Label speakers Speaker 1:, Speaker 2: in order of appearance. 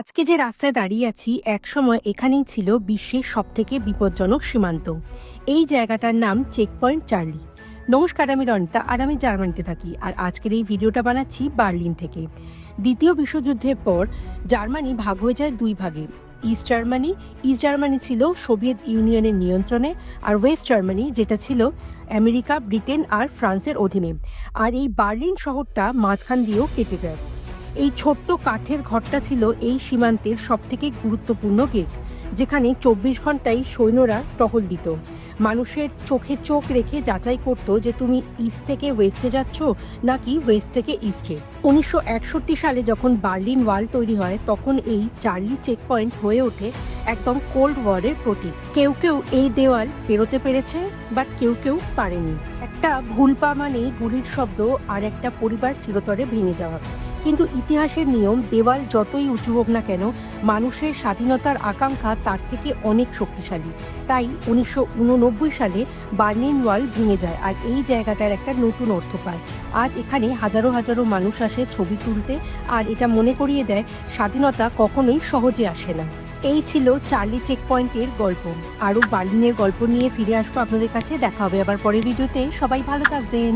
Speaker 1: আজকে যে রাস্তায় দাঁড়িয়ে আছি একসময় এখানেই ছিল বিশ্বের সবথেকে বিপজ্জনক সীমান্ত। এই জায়গাটার নাম চেকপয়েন্ট চার্লি নমস্কার, আমি রনিতা আর আমি জার্মানিতে থাকি আর আজকের এই ভিডিওটা বানাচ্ছি বার্লিন থেকে। দ্বিতীয় বিশ্বযুদ্ধের পর জার্মানি ভাগ হয়ে যায় দুই ভাগে। ইস্ট জার্মানি ইস্ট জার্মানি ছিল সোভিয়েত ইউনিয়নের নিয়ন্ত্রণে আর ওয়েস্ট জার্মানি যেটা ছিল আমেরিকা, ব্রিটেন আর ফ্রান্সের অধীনে। আর এই বার্লিন শহরটা মাঝখান দিয়েও কেটে যায়। এই ছোট্ট কাঠের ঘরটা ছিল এই সীমান্তের সবথেকে গুরুত্বপূর্ণ গেট, যেখানে চব্বিশ ঘন্টায় সৈন্যরা টহল দিত। মানুষের চোখে চোখ রেখে যাচাই করতো যে তুমি ইস্ট থেকে ওয়েস্টে যাচ্ছ নাকি ওয়েস্ট থেকে ইস্টে। উনিশশো একষট্টি সালে যখন বার্লিন ওয়াল তৈরি হয়, তখন এই চার্লি চেক পয়েন্ট হয়ে ওঠে একদম কোল্ড ওয়ারের প্রতীক। কেউ কেউ এই দেওয়াল পেরোতে পেরেছে বাট কেউ কেউ পারেনি। একটা ভুল পা মানেই গুলির শব্দ আর একটা পরিবার চিরতরে ভেঙে যাওয়া। কিন্তু ইতিহাসের নিয়ম, দেওয়াল যতই উঁচু হোক না কেন, মানুষের স্বাধীনতার আকাঙ্ক্ষা তার থেকে অনেক শক্তিশালী। তাই উনিশশো উননব্বই সালে বার্লিন ওয়াল ভেঙে যায় আর এই জায়গাটার একটা নতুন অর্থ পায় আজ এখানে হাজারো হাজারো মানুষ আসে ছবি তুলতে আর এটা মনে করিয়ে দেয়, স্বাধীনতা কখনোই সহজে আসে না। এই ছিল চার্লি চেক পয়েন্টের গল্প। আরও বার্লিনের গল্প নিয়ে ফিরে আসব আপনাদের কাছে, দেখা হবে আবার পরের ভিডিওতে। সবাই ভালো থাকবেন।